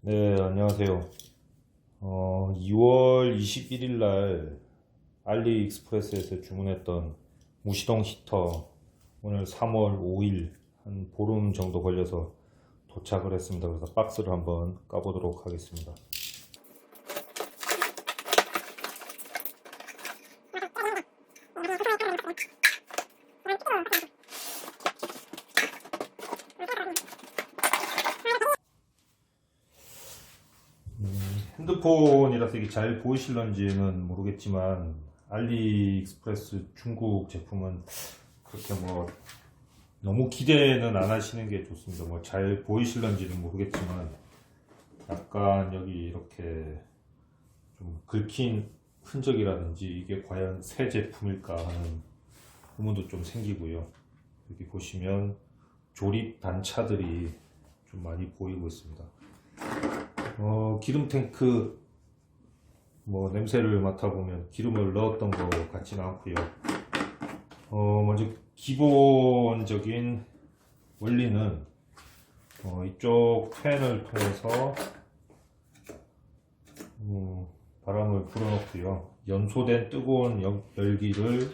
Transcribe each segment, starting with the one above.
네, 안녕하세요. 어, 2월 21일 날 알리익스프레스에서 주문했던 무시동 히터 오늘 3월 5일 한 보름 정도 걸려서 도착을 했습니다. 그래서 박스를 한번 까보도록 하겠습니다. 핸드폰이라서 이게 잘 보이실런지는 모르겠지만 알리익스프레스 중국 제품은 그렇게 뭐 너무 기대는 안 하시는 게 좋습니다. 뭐 잘 보이실런지는 모르겠지만 약간 여기 이렇게 좀 긁힌 흔적이라든지 이게 과연 새 제품일까 하는 의문도 좀 생기고요. 여기 보시면 조립 단차들이 좀 많이 보이고 있습니다. 어, 기름 탱크 뭐 냄새를 맡아보면 기름을 넣었던 것 같지는 않고요. 어, 먼저 기본적인 원리는 어, 이쪽 팬을 통해서 음, 바람을 불어넣고요. 연소된 뜨거운 열- 열기를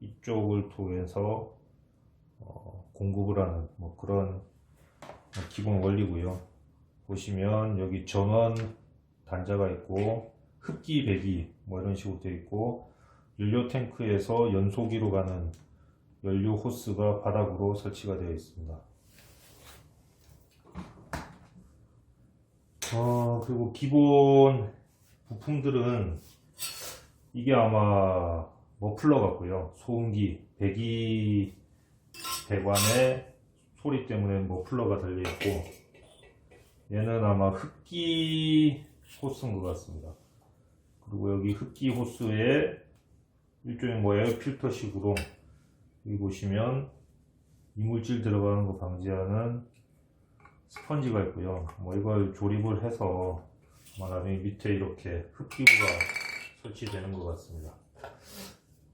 이쪽을 통해서 어, 공급을 하는 뭐 그런 기본 원리고요. 보시면 여기 전원 단자가 있고 흡기 배기 뭐 이런 식으로 되어 있고 연료 탱크에서 연소기로 가는 연료 호스가 바닥으로 설치가 되어 있습니다. 어, 그리고 기본 부품들은 이게 아마 머플러 같고요. 소음기, 배기 배관에 소리 때문에 머플러가 달려 있고 얘는 아마 흡기 호스인 것 같습니다. 그리고 여기 흡기 호스에 일종의 뭐 에어 필터식으로 여기 보시면 이물질 들어가는 거 방지하는 스펀지가 있고요. 뭐 이걸 조립을 해서 아마 나중에 밑에 이렇게 흡기구가 설치되는 것 같습니다.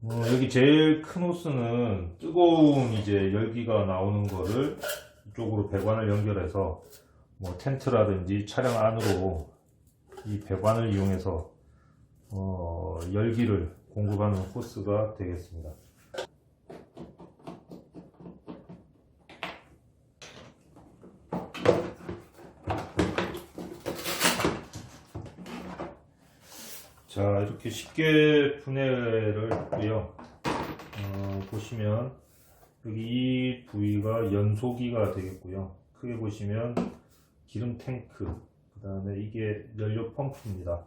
어, 여기 제일 큰 호스는 뜨거운 이제 열기가 나오는 거를 이쪽으로 배관을 연결해서 뭐 텐트라든지 차량 안으로 이 배관을 이용해서 어, 열기를 공급하는 호스가 되겠습니다. 자 이렇게 쉽게 분해를 했고요. 어, 보시면 여기 이 부위가 연소기가 되겠고요. 크게 보시면 기름 탱크, 그 다음에 이게 연료 펌프입니다.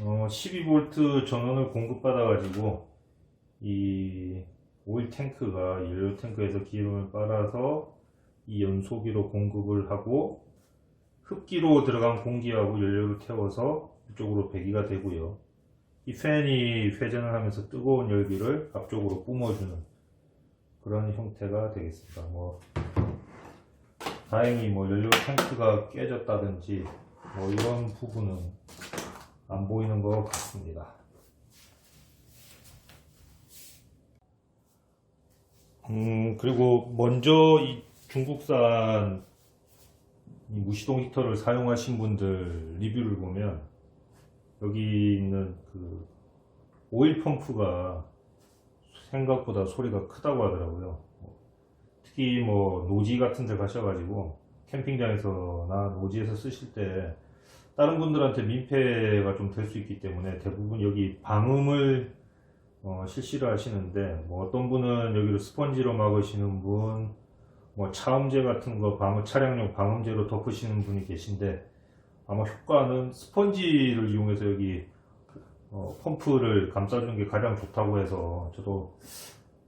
어, 12V 전원을 공급받아 가지고 이 오일 탱크가 연료 탱크에서 기름을 빨아서 이 연소기로 공급을 하고 흡기로 들어간 공기하고 연료를 태워서 이쪽으로 배기가 되고요. 이 팬이 회전을 하면서 뜨거운 열기를 앞쪽으로 뿜어주는 그런 형태가 되겠습니다. 뭐 다행히 뭐 연료 탱크가 깨졌다든지 뭐 이런 부분은 안 보이는 것 같습니다. 음 그리고 먼저 이 중국산 이 무시동 히터를 사용하신 분들 리뷰를 보면 여기 있는 그 오일 펌프가 생각보다 소리가 크다고 하더라고요. 특히 뭐 노지 같은 데 가셔가지고 캠핑장에서나 노지에서 쓰실 때 다른 분들한테 민폐가 좀 될 수 있기 때문에 대부분 여기 방음을 어, 실시를 하시는데 뭐 어떤 분은 여기를 스펀지로 막으시는 분, 뭐 차음제 같은 거 방음 차량용 방음제로 덮으시는 분이 계신데 아마 효과는 스펀지를 이용해서 여기 어, 펌프를 감싸주는 게 가장 좋다고 해서 저도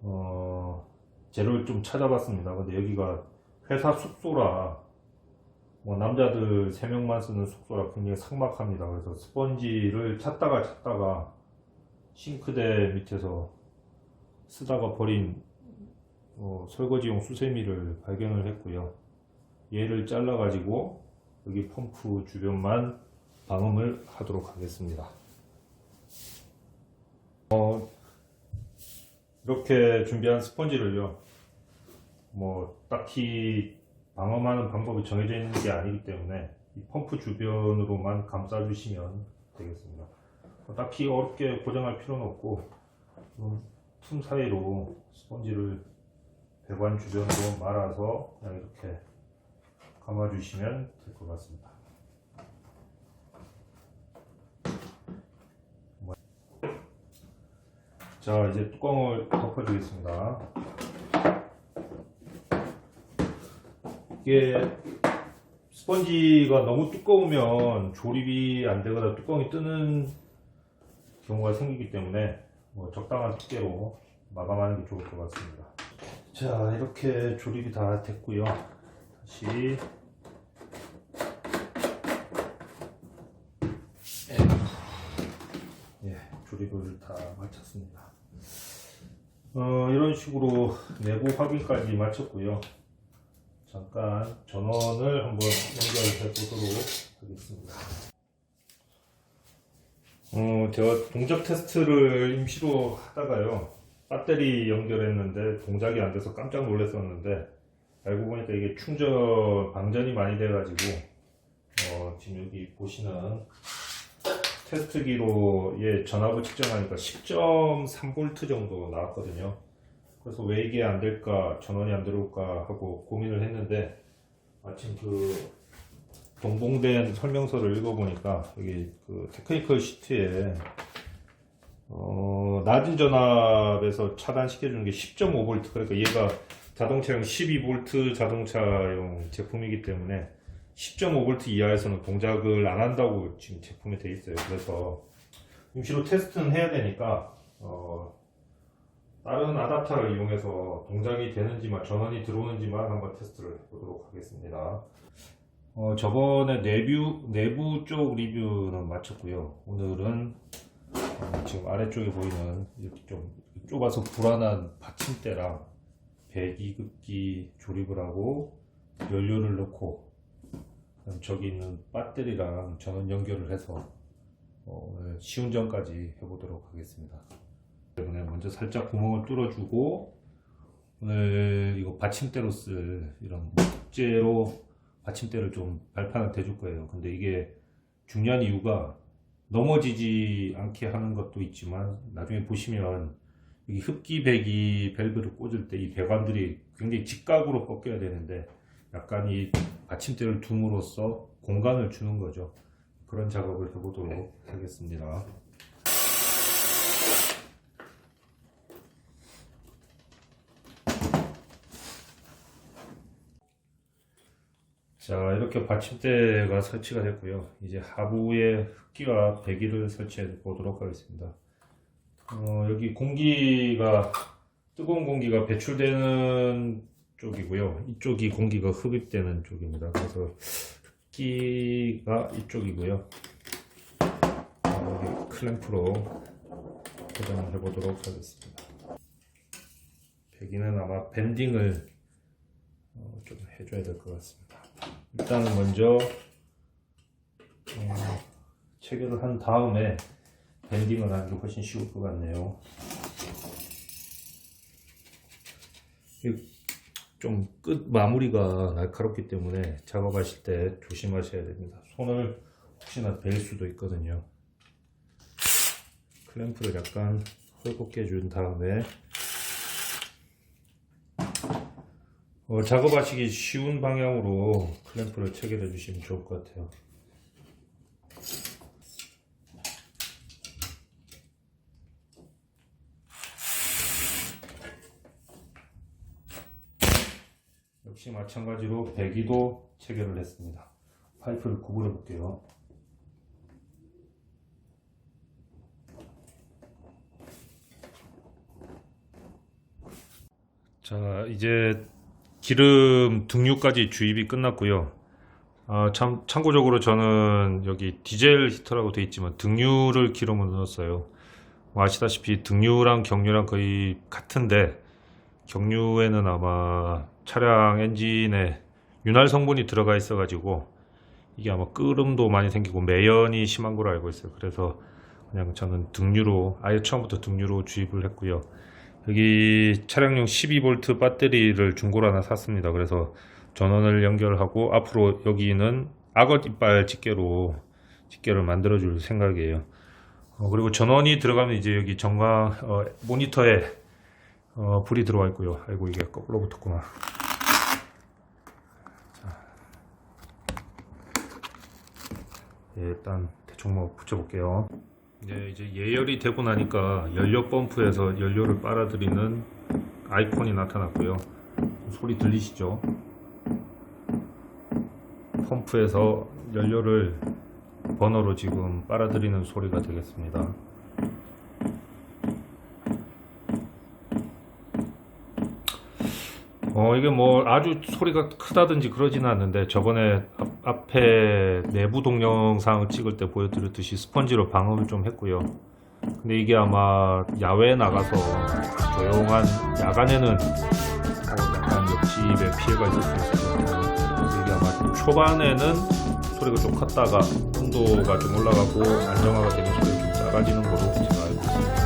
어, 재료를 좀 찾아봤습니다. 근데 여기가 회사 숙소라 뭐 남자들 3명만 쓰는 숙소라 굉장히 삭막합니다. 그래서 스펀지를 찾다가 찾다가 싱크대 밑에서 쓰다가 버린 어, 설거지용 수세미를 발견을 했고요. 얘를 잘라가지고 여기 펌프 주변만 방음을 하도록 하겠습니다. 어, 이렇게 준비한 스펀지를요, 뭐, 딱히 방어하는 방법이 정해져 있는 게 아니기 때문에 이 펌프 주변으로만 감싸주시면 되겠습니다. 뭐 딱히 어렵게 고정할 필요는 없고 음, 틈 사이로 스펀지를 배관 주변으로 말아서 그냥 이렇게 감아주시면 될 것 같습니다. 자 이제 뚜껑을 덮어주겠습니다. 이게 스펀지가 너무 두꺼우면 조립이 안 되거나 뚜껑이 뜨는 경우가 생기기 때문에 뭐 적당한 두께로 마감하는 게 좋을 것 같습니다. 자 이렇게 조립이 다 됐고요. 다시 예, 조립을 다 마쳤습니다. 어, 이런 식으로 내부 확인까지 마쳤고요. 잠깐 전원을 한번 연결해 보도록 하겠습니다. 어, 제가 동작 테스트를 임시로 하다가요. 배터리 연결했는데 동작이 안 돼서 깜짝 놀랐었는데 알고 보니까 이게 충전 방전이 많이 돼가지고 어, 지금 여기 보시는 테스트기로 예, 전압을 측정하니까 10.3V 정도 나왔거든요. 그래서 왜 이게 안 될까, 전원이 안 들어올까 하고 고민을 했는데 마침 그 동봉된 설명서를 읽어보니까 여기 그 테크니컬 시트에 어, 낮은 전압에서 차단시켜주는 게 10.5V 그러니까 얘가 자동차용 12V 자동차용 제품이기 때문에 10.5V 이하에서는 동작을 안 한다고 지금 제품이 돼 있어요. 그래서 임시로 테스트는 해야 되니까 어, 다른 아답터를 이용해서 동작이 되는지만 전원이 들어오는지만 한번 테스트를 해보도록 하겠습니다. 어, 저번에 내부 내부 쪽 리뷰는 마쳤고요. 오늘은 어, 지금 아래쪽에 보이는 이렇게 좀 좁아서 불안한 받침대랑 배기급기 조립을 하고 연료를 넣고 저기 있는 배터리랑 전원 연결을 해서 어, 시운전까지 해보도록 하겠습니다. 때문에 먼저 살짝 구멍을 뚫어주고 오늘 이거 받침대로 쓸 이런 목재로 받침대를 좀 발판을 대줄 거예요. 근데 이게 중요한 이유가 넘어지지 않게 하는 것도 있지만 나중에 보시면 이 흡기 배기 밸브를 꽂을 때 이 배관들이 굉장히 직각으로 꺾여야 되는데 약간 이 받침대를 둠으로써 공간을 주는 거죠. 그런 작업을 해보도록 하겠습니다. 자, 이렇게 받침대가 설치가 됐고요. 이제 하부에 흡기와 배기를 설치해 보도록 하겠습니다. 어, 여기 공기가, 뜨거운 공기가 배출되는 쪽이고요. 이쪽이 공기가 흡입되는 쪽입니다. 그래서 흡기가 이쪽이고요. 어, 여기 클램프로 고정을 해 보도록 하겠습니다. 배기는 아마 밴딩을 어, 좀 해줘야 될 것 같습니다. 일단은 먼저 어, 체결을 한 다음에 밴딩을 하는 게 훨씬 쉬울 것 같네요. 좀 끝 마무리가 날카롭기 때문에 작업하실 때 조심하셔야 됩니다. 손을 혹시나 벨 수도 있거든요. 클램프를 약간 헐겁게 해준 다음에 어, 작업하시기 쉬운 방향으로 클램프를 체결해 주시면 좋을 것 같아요. 역시 마찬가지로 배기도 체결을 했습니다. 파이프를 구분해 볼게요. 자, 이제 기름 등유까지 주입이 끝났고요. 아, 참, 참고적으로 저는 여기 디젤 히터라고 되어 있지만 등유를 기름을 넣었어요. 뭐 아시다시피 등유랑 경유랑 거의 같은데 경유에는 아마 차량 엔진에 윤활 성분이 들어가 있어 가지고 이게 아마 끄름도 많이 생기고 매연이 심한 걸로 알고 있어요. 그래서 그냥 저는 등유로 아예 처음부터 등유로 주입을 했고요. 여기 차량용 12V 배터리를 중고로 하나 샀습니다. 그래서 전원을 연결하고 앞으로 여기는 악어 이빨 집게로 집게를 만들어 줄 생각이에요. 어, 그리고 전원이 들어가면 이제 여기 전광 어, 모니터에 어, 불이 들어와 있고요. 아이고 이게 거꾸로 붙었구나. 자. 예, 일단 대충 뭐 붙여볼게요. 네, 이제 예열이 되고 나니까 연료 펌프에서 연료를 빨아들이는 아이콘이 나타났고요. 소리 들리시죠? 펌프에서 연료를 버너로 지금 빨아들이는 소리가 되겠습니다. 어, 이게 뭐 아주 소리가 크다든지 그러지는 않는데 저번에 앞, 앞에 내부 동영상을 찍을 때 보여드렸듯이 스펀지로 방음을 좀 했고요. 근데 이게 아마 야외에 나가서 조용한 야간에는 어, 약간 옆집에 피해가 있을 수 있어요. 그래서 이게 아마 초반에는 소리가 좀 컸다가 온도가 좀 올라가고 안정화가 되면 소리가 좀 작아지는 거로 제가 알고 있습니다.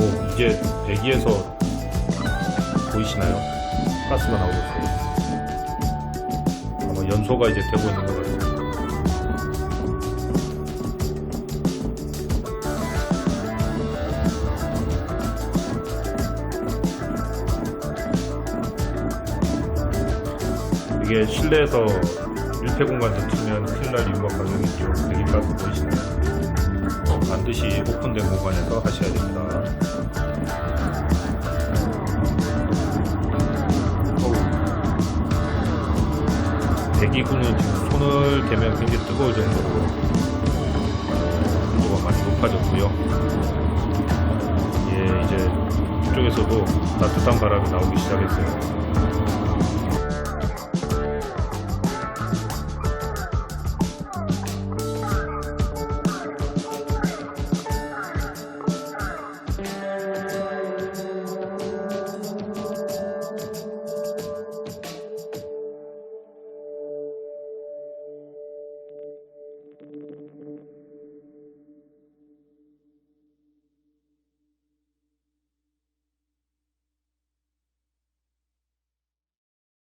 오, 이제 배기에서 보이시나요? 가스가 나오고 있어요. 아마 연소가 이제 되고 있는 것 같아요. 이게 실내에서 밀폐 공간도 틀면 큰일 날 이유가 가장 있죠. 배기가스 보이시나요? 어, 반드시 오픈된 공간에서 하셔야 됩니다. 지금 손을 대면 굉장히 뜨거울 정도로 어, 온도가 많이 높아졌고요. 예, 이제 이쪽에서도 따뜻한 바람이 나오기 시작했어요.